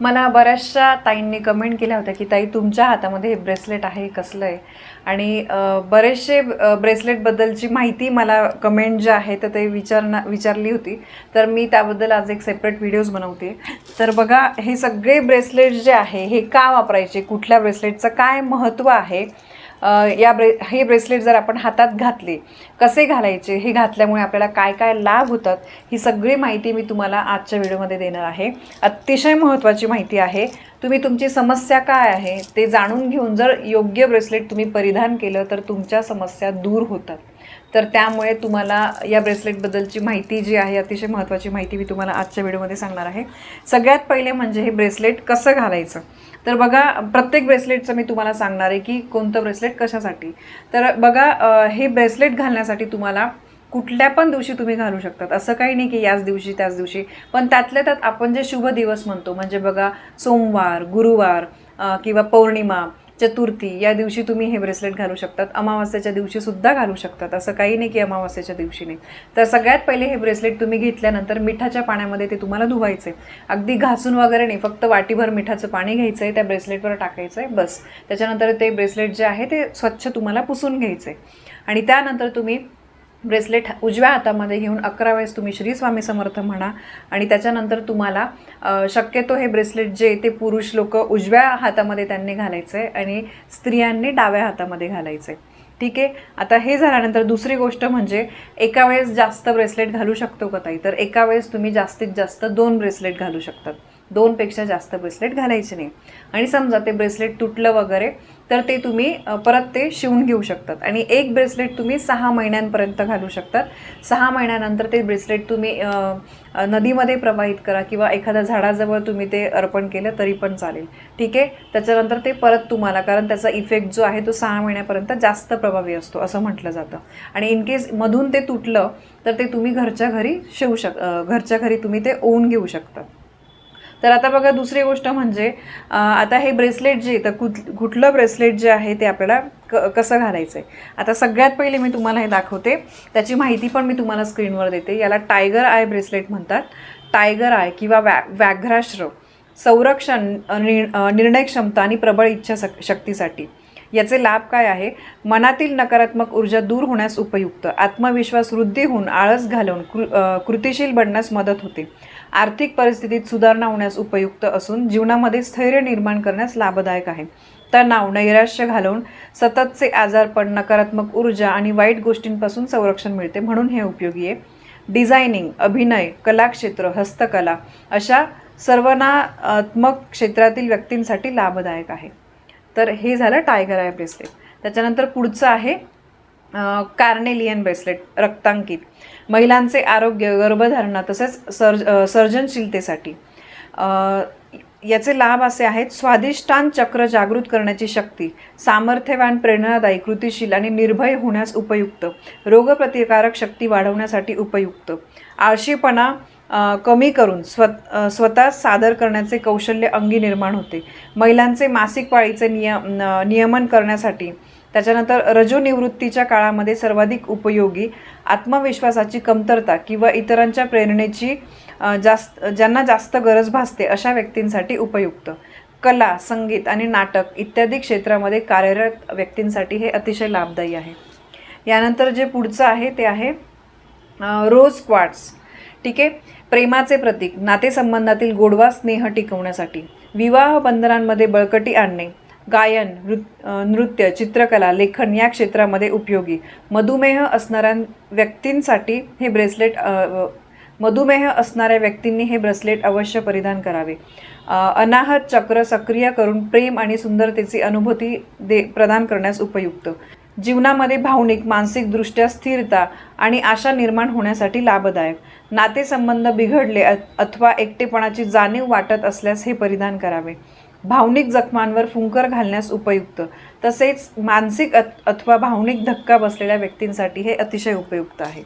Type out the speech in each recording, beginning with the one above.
मला बऱ्याचशा ताईंनी कमेंट केल्या होत्या की ताई तुमच्या हातामध्ये हे ब्रेसलेट आहे कसलं आहे? आणि बरेचसे ब्रेसलेटबद्दलची माहिती मला कमेंट जे आहे तर ते विचारणा विचारली होती. तर मी त्याबद्दल आज एक सेपरेट व्हिडिओज बनवते. तर बघा हे सगळे ब्रेसलेट जे आहे हे का वापरायचे? कुठल्या ब्रेसलेटचं काय महत्त्व आहे? या ब्रे हे ब्रेसलेट जर आपण हातात घातले कसे घालायचे हे घातल्यामुळे आपल्याला काय काय लाभ होतात ही सगळी माहिती मी तुम्हाला आजच्या व्हिडिओमध्ये देणार आहे. अतिशय महत्त्वाची माहिती आहे. तुम्ही तुमची समस्या काय आहे ते जाणून घेऊन जर योग्य ब्रेसलेट तुम्ही परिधान केलं तर तुमच्या समस्या दूर होतात. तर त्यामुळे तुम्हाला या ब्रेसलेटबद्दलची माहिती जी आहे अतिशय महत्त्वाची माहिती मी तुम्हाला आजच्या व्हिडिओमध्ये सांगणार आहे. सगळ्यात पहिले म्हणजे हे ब्रेसलेट कसं घालायचं? तर बघा प्रत्येक ब्रेसलेटचं मी तुम्हाला सांगणार आहे की कोणतं ब्रेसलेट कशासाठी. तर बघा हे ब्रेसलेट घालण्यासाठी तुम्हाला कुठल्या पण दिवशी तुम्ही घालू शकतात. असं काही नाही की याच दिवशी त्याच दिवशी. पण त्यातल्या त्यात आपण जे शुभ दिवस म्हणतो म्हणजे बघा सोमवार गुरुवार किंवा पौर्णिमा चतुर्थी या दिवशी तुम्ही हे ब्रेसलेट घालू शकतात. अमावास्याच्या दिवशी सुद्धा घालू शकतात. असं काही नाही की अमावास्याच्या दिवशी नाही. तर सगळ्यात पहिले हे ब्रेसलेट तुम्ही घेतल्यानंतर मिठाच्या पाण्यामध्ये ते तुम्हाला धुवायचे अगदी घासून वगैरे नाही फक्त वाटीभर मिठाचं पाणी घ्यायचं आहे त्या ब्रेसलेटवर टाकायचं आहे बस. त्याच्यानंतर ते ब्रेसलेट जे आहे ते स्वच्छ तुम्हाला पुसून घ्यायचं आहे आणि त्यानंतर तुम्ही ब्रेसलेट उजव्या हातामध्ये घेऊन अकरा वेळेस तुम्ही श्री स्वामी समर्थ म्हणा आणि त्याच्यानंतर तुम्हाला शक्यतो हे ब्रेसलेट जे ते पुरुष लोक उजव्या हातामध्ये त्यांनी घालायचं आहे आणि स्त्रियांनी डाव्या हातामध्ये घालायचं. आहे ठीक आहे? आता हे झाल्यानंतर दुसरी गोष्ट म्हणजे एका वेळेस जास्त ब्रेसलेट घालू शकतो का ताई? तर एका वेळेस तुम्ही जास्तीत जास्त दोन ब्रेसलेट घालू शकतात. दोनपेक्षा जास्त ब्रेसलेट घालायचे नाही. आणि समजा ते ब्रेसलेट तुटलं वगैरे तर ते तुम्ही परत ते शिवून घेऊ शकतात. आणि एक ब्रेसलेट तुम्ही सहा महिन्यांपर्यंत घालू शकतात. सहा महिन्यानंतर ते ब्रेसलेट तुम्ही नदीमध्ये प्रवाहित करा किंवा एखाद्या झाडाजवळ तुम्ही ते अर्पण केलं तरी पण चालेल. ठीक आहे? त्याच्यानंतर ते परत तुम्हाला कारण त्याचा इफेक्ट जो आहे तो सहा महिन्यापर्यंत जास्त प्रभावी असतो असं म्हटलं जातं. आणि इन केस मधून ते तुटलं तर ते तुम्ही घरच्या घरी शिवू शक घरच्या घरी तुम्ही ते ओवून घेऊ शकता. तर आता बघा दुसरी गोष्ट म्हणजे आता हे ब्रेसलेट जे तर कुठ कुठलं ब्रेसलेट जे आहे ते आपल्याला क कसं घालायचं आहे आता सगळ्यात पहिले मी तुम्हाला हे दाखवते. त्याची माहिती पण मी तुम्हाला स्क्रीनवर देते. याला टायगर आय ब्रेसलेट म्हणतात. टायगर आय किंवा व्या व्याघ्राश्र संरक्षण निर्णय क्षमता आणि प्रबळ इच्छा शक शक्तीसाठी. याचे लाभ काय आहे? मनातील नकारात्मक ऊर्जा दूर होण्यास उपयुक्त. आत्मविश्वास वृद्धी होऊन आळस घालवून कृ कृतिशील बनण्यास मदत होते. आर्थिक परिस्थितीत सुधारणा होण्यास उपयुक्त असून जीवनामध्ये स्थैर्य निर्माण करण्यास लाभदायक आहे. तणाव नैराश्य घालवून सततचे आजारपण नकारात्मक ऊर्जा आणि वाईट गोष्टींपासून संरक्षण मिळते म्हणून हे उपयोगी आहे. डिझायनिंग अभिनय कलाक्षेत्र हस्तकला अशा सर्वनात्मक क्षेत्रातील व्यक्तींसाठी लाभदायक आहे. तर हे झालं टायगर आय ब्रेसलेट त्याच्यानंतर पुढचं आहे कार्नेलियन ब्रेसलेट रक्तांकित. महिलांचे आरोग्य गर्भधारणा तसेच सर्ज सर्जनशीलतेसाठी. याचे लाभ असे आहेत स्वादिष्टान चक्र जागृत करण्याची शक्ती सामर्थ्यवान प्रेरणादायी कृतिशील आणि निर्भय होण्यास उपयुक्त रोगप्रतिकारक शक्ती वाढवण्यासाठी उपयुक्त. आळशीपणा कमी करून स्व स्वतः सादर करण्याचे कौशल्य अंगी निर्माण होते. महिलांचे मासिक पाळीचे नियम नियमन करण्यासाठी त्याच्यानंतर रजोनिवृत्तीच्या काळामध्ये सर्वाधिक उपयोगी आत्मविश्वासाची कमतरता किंवा इतरांच्या प्रेरणेची जास्त ज्यांना जास्त गरज भासते अशा व्यक्तींसाठी उपयुक्त. कला संगीत आणि नाटक इत्यादी क्षेत्रामध्ये कार्यरत व्यक्तींसाठी हे अतिशय लाभदायी आहे. यानंतर जे पुढचं आहे ते आहे रोज क्वार्ट्स. ठीक आहे? प्रेमाचे प्रतीक नातेसंबंधातील गोडवा स्नेह टिकवण्यासाठी विवाह बंधनांमध्ये बळकटी आणणे गायन नृ नृत्य चित्रकला लेखन या क्षेत्रामध्ये उपयोगी. मधुमेह असणाऱ्या व्यक्तींसाठी हे ब्रेसलेट मधुमेह असणाऱ्या व्यक्तींनी हे ब्रेसलेट अवश्य परिधान करावे. अनाहत चक्र सक्रिय करून प्रेम आणि सुंदरतेची अनुभूती दे प्रदान करण्यास उपयुक्त. जीवनामध्ये भावनिक मानसिकदृष्ट्या स्थिरता आणि आशा निर्माण होण्यासाठी लाभदायक. नातेसंबंध बिघडले अथवा एकटेपणाची जाणीव वाटत असल्यास हे परिधान करावे. भावनिक जखमांवर फुंकर घालण्यास उपयुक्त. तसेच मानसिक अथवा भावनिक धक्का बसलेल्या व्यक्तींसाठी हे अतिशय उपयुक्त आहे.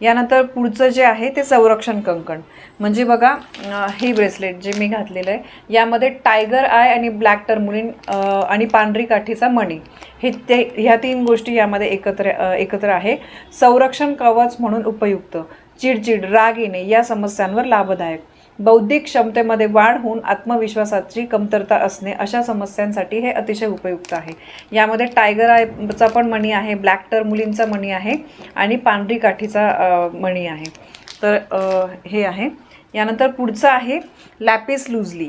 यानंतर पुढचं जे आहे ते संरक्षण कंकण. म्हणजे बघा हे ब्रेसलेट जे मी घातलेलं आहे यामध्ये टायगर आय आणि ब्लॅक टर्मुलिन आणि पांढरी काठीचा मणी. हे ते ह्या तीन गोष्टी यामध्ये एकत्र एकत्र आहे. संरक्षण कवच म्हणून उपयुक्त. चिडचिड राग येणे या समस्यांवर लाभदायक. बौद्धिक क्षमतेमध्ये वाढ होऊन आत्मविश्वासाची कमतरता असणे अशा समस्यांसाठी हे अतिशय उपयुक्त आहे. यामध्ये टायगर आयचा पण मणी आहे ब्लॅक टर मुलींचा मणी आहे आणि पांढरी काठीचा मणी आहे. तर हे आहे. यानंतर पुढचं आहे लॅपिस लुजली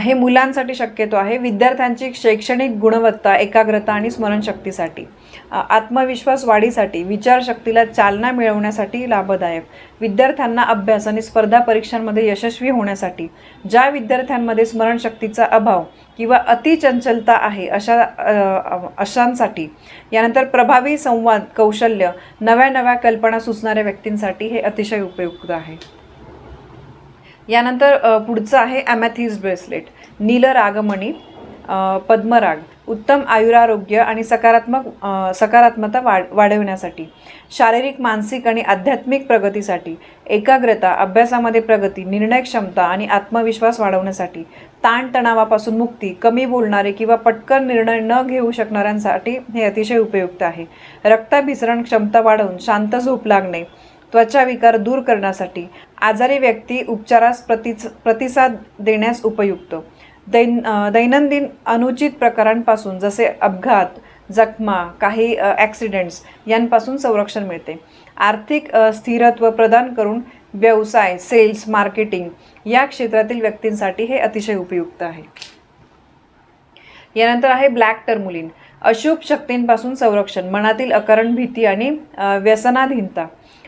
हे मुलांसाठी शक्यतो आहे. विद्यार्थ्यांची शैक्षणिक गुणवत्ता एकाग्रता आणि स्मरणशक्तीसाठी. आत्मविश्वास वाढीसाठी विचारशक्तीला चालना मिळवण्यासाठी लाभदायक. विद्यार्थ्यांना अभ्यास आणि स्पर्धा परीक्षांमध्ये यशस्वी होण्यासाठी ज्या विद्यार्थ्यांमध्ये स्मरणशक्तीचा अभाव किंवा अतिचंचलता आहे अशा अशांसाठी यानंतर प्रभावी संवाद कौशल्य नव्या नव्या कल्पना सुचणाऱ्या व्यक्तींसाठी हे अतिशय उपयुक्त आहे. यानंतर पुढचं आहे ॲमॅथिस ब्रेसलेट नील रागमणी पद्मराग उत्तम आयुरारोग्य आणि सकारात्मक सकारात्मकता वाढ वाढवण्यासाठी शारीरिक मानसिक आणि आध्यात्मिक प्रगतीसाठी एकाग्रता अभ्यासामध्ये प्रगती निर्णय क्षमता आणि आत्मविश्वास वाढवण्यासाठी ताणतणावापासून मुक्ती कमी बोलणारे किंवा पटकन निर्णय न घेऊ शकणाऱ्यांसाठी हे अतिशय उपयुक्त आहे. रक्ताभिसरण क्षमता वाढवून शांत झोप लागणे त्वचा विकार दूर करण्यासाठी आजारी व्यक्ती उपचारास प्रतिच प्रतिसाद देण्यास उपयुक्त. दैन दैनंदिन अनुचित प्रकारांपासून जसे अपघात जखमा काही ॲक्सिडेंट्स यांपासून संरक्षण मिळते. आर्थिक स्थिरत्व प्रदान करून व्यवसाय सेल्स मार्केटिंग या क्षेत्रातील व्यक्तींसाठी हे अतिशय उपयुक्त आहे. यानंतर आहे ब्लॅक टर्मुलिन. अशुभ शक्तींपासून संरक्षण मनातील अकरण भीती आणि व्यसनाधीनता.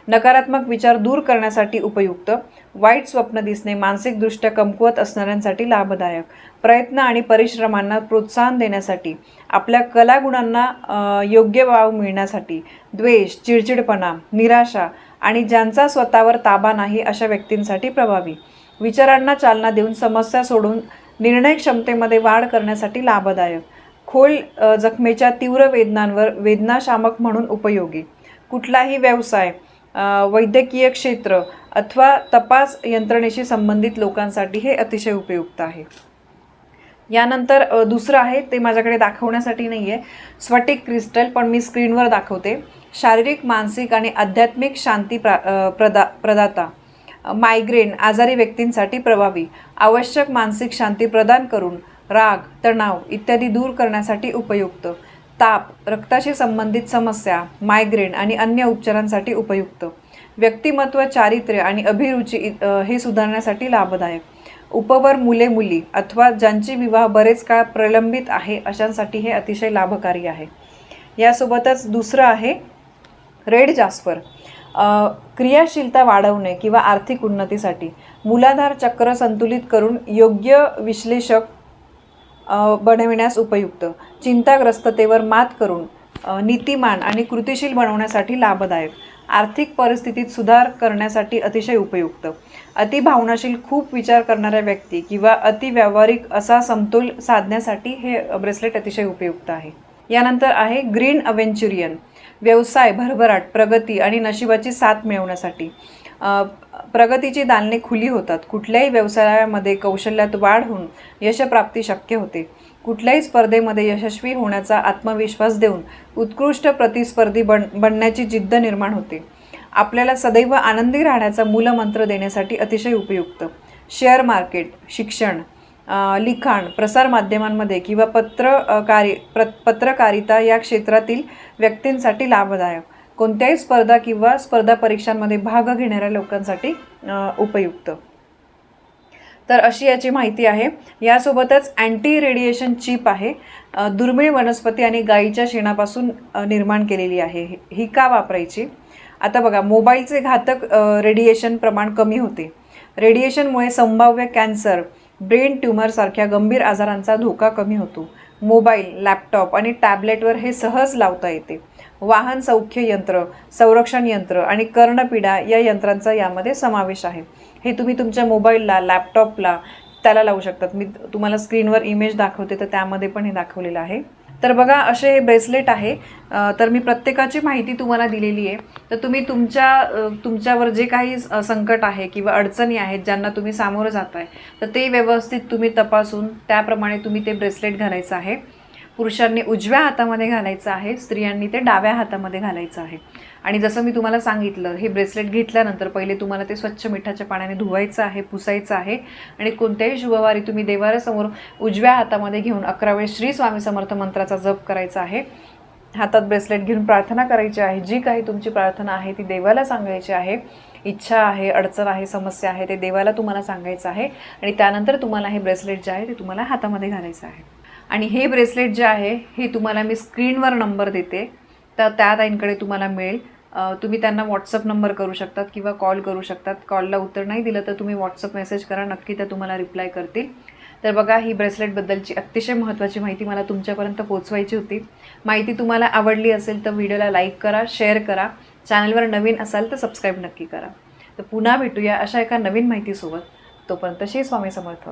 नकारात्मक विचार दूर करण्यासाठी उपयुक्त. वाईट स्वप्न दिसणे मानसिकदृष्ट्या कमकुवत असणाऱ्यांसाठी लाभदायक. प्रयत्न आणि परिश्रमांना प्रोत्साहन देण्यासाठी आपल्या कलागुणांना योग्य वाव मिळण्यासाठी द्वेष चिडचिडपणा निराशा आणि ज्यांचा स्वतःवर ताबा नाही अशा व्यक्तींसाठी प्रभावी. विचारांना चालना देऊन समस्या सोडून निर्णय क्षमतेमध्ये वाढ करण्यासाठी लाभदायक. खोल जखमेच्या तीव्र वेदनांवर वेदनाशामक म्हणून उपयोगी. कुठलाही व्यवसाय वैद्यकीय क्षेत्र अथवा तपास यंत्रणेशी संबंधित लोकांसाठी हे अतिशय उपयुक्त आहे. यानंतर दुसरं आहे ते माझ्याकडे दाखवण्यासाठी नाही आहे स्फटिक क्रिस्टल पण मी स्क्रीनवर दाखवते. शारीरिक मानसिक आणि आध्यात्मिक शांती प्रा प्रदा प्रदाता. मायग्रेन आजारी व्यक्तींसाठी प्रभावी. आवश्यक मानसिक शांती प्रदान करून राग तणाव इत्यादी दूर करण्यासाठी उपयुक्त. ताप रक्ताशी संबंधित समस्या मायग्रेन आणि अन्य उपचारांसाठी उपयुक्त. व्यक्तिमत्व चारित्र्य आणि अभिरुची हे सुधारण्यासाठी लाभदायक. उपवर मुले मुली अथवा ज्यांची विवाह बरेच काळ प्रलंबित आहे अशांसाठी हे अतिशय लाभकारी आहे. यासोबतच दुसरं आहे रेड जास्पर. क्रियाशीलता वाढवणे किंवा आर्थिक उन्नतीसाठी. मूलाधार चक्र संतुलित करून योग्य विश्लेषक बनविण्यास उपयुक्त. चिंताग्रस्ततेवर मात करून नीतिमान आणि कृतिशील बनवण्यासाठी लाभदायक. आर्थिक परिस्थितीत सुधार करण्यासाठी अतिशय उपयुक्त. अतिभावनाशील खूप विचार करणाऱ्या व्यक्ती किंवा अति व्यावहारिक असा समतोल साधण्यासाठी हे ब्रेसलेट अतिशय उपयुक्त आहे. यानंतर आहे ग्रीन अवेंच्युरियन व्यवसाय भरभराट प्रगती आणि नशिबाची साथ मिळवण्यासाठी. प्रगतीची दालने खुली होतात. कुठल्याही व्यवसायामध्ये कौशल्यात वाढ होऊन यशप्राप्ती शक्य होते. कुठल्याही स्पर्धेमध्ये यशस्वी होण्याचा आत्मविश्वास देऊन उत्कृष्ट प्रतिस्पर्धी बन बनण्याची जिद्द निर्माण होते. आपल्याला सदैव आनंदी राहण्याचा मूलमंत्र देण्यासाठी अतिशय उपयुक्त. शेअर मार्केट शिक्षण लिखाण प्रसारमाध्यमांमध्ये किंवा पत्र कार्य प्र पत्रकारिता या क्षेत्रातील व्यक्तींसाठी लाभदायक. कोणत्याही स्पर्धा किंवा स्पर्धा परीक्षांमध्ये भाग घेणाऱ्या लोकांसाठी उपयुक्त. तर अशी याची माहिती आहे. यासोबतच अँटी रेडिएशन चिप आहे. दुर्मिळ वनस्पती आणि गायीच्या शेणापासून निर्माण केलेली आहे. ही- ही का वापरायची? आता बघा मोबाईलचे घातक रेडिएशन प्रमाण कमी होते. रेडिएशनमुळे संभाव्य कॅन्सर ब्रेन ट्यूमरसारख्या गंभीर आजारांचा धोका कमी होतो. मोबाईल लॅपटॉप आणि टॅबलेटवर हे सहज लावता येते. वाहन सौख्य यंत्र संरक्षण यंत्र आणि कर्णपिडा या यंत्रांचा यामध्ये समावेश आहे. हे तुम्ही तुमच्या मोबाईलला लॅपटॉपला त्याला लावू शकतात. मी तुम्हाला स्क्रीनवर इमेज दाखवते तर त्यामध्ये पण हे दाखवलेलं आहे. तर बघा असे हे ब्रेसलेट आहे. तर मी प्रत्येकाची माहिती तुम्हाला दिलेली आहे. तर तुम्ही तुमच्या तुमच्यावर जे काही संकट आहे किंवा अडचणी आहेत ज्यांना तुम्ही सामोरं जात आहे तर ते व्यवस्थित तुम्ही तपासून त्याप्रमाणे तुम्ही ते ब्रेसलेट घालायचं आहे. पुरुषांनी उजव्या हातामध्ये घालायचं आहे स्त्रियांनी ते डाव्या हातामध्ये घालायचं आहे. आणि जसं मी तुम्हाला सांगितलं हे ब्रेसलेट घेतल्यानंतर पहिले तुम्हाला ते स्वच्छ मिठाच्या पाण्याने धुवायचं आहे पुसायचं आहे. आणि कोणत्याही शुभवारी तुम्ही देवारासमोर उजव्या हातामध्ये घेऊन अकरा वेळ श्री स्वामी समर्थ मंत्राचा जप करायचा आहे. हातात ब्रेसलेट घेऊन प्रार्थना करायची आहे. जी काही तुमची प्रार्थना आहे ती देवाला सांगायची आहे. इच्छा आहे अडचण आहे समस्या आहे ते देवाला तुम्हाला सांगायचं आहे. आणि त्यानंतर तुम्हाला हे ब्रेसलेट जे आहे ते तुम्हाला हातामध्ये घालायचं आहे. आणि हे ब्रेसलेट जे आहे हे तुम्हाला मी स्क्रीनवर नंबर देते. तर त्या ताईंकडे तुम्हाला मिळेल. तुम्ही त्यांना व्हॉट्सअप नंबर करू शकतात किंवा कॉल करू शकतात. कॉलला उत्तर नाही दिलं तर तुम्ही व्हॉट्सअप मेसेज करा. नक्की त्या तुम्हाला रिप्लाय करतील. तर बघा ही ब्रेसलेटबद्दलची अतिशय महत्त्वाची माहिती मला तुमच्यापर्यंत पोचवायची होती. माहिती तुम्हाला आवडली असेल तर व्हिडिओला लाईक करा शेअर करा. चॅनलवर नवीन असाल तर सबस्क्राईब नक्की करा. तर पुन्हा भेटूया अशा एका नवीन माहितीसोबत. तोपर्यंत श्री स्वामी समर्थ.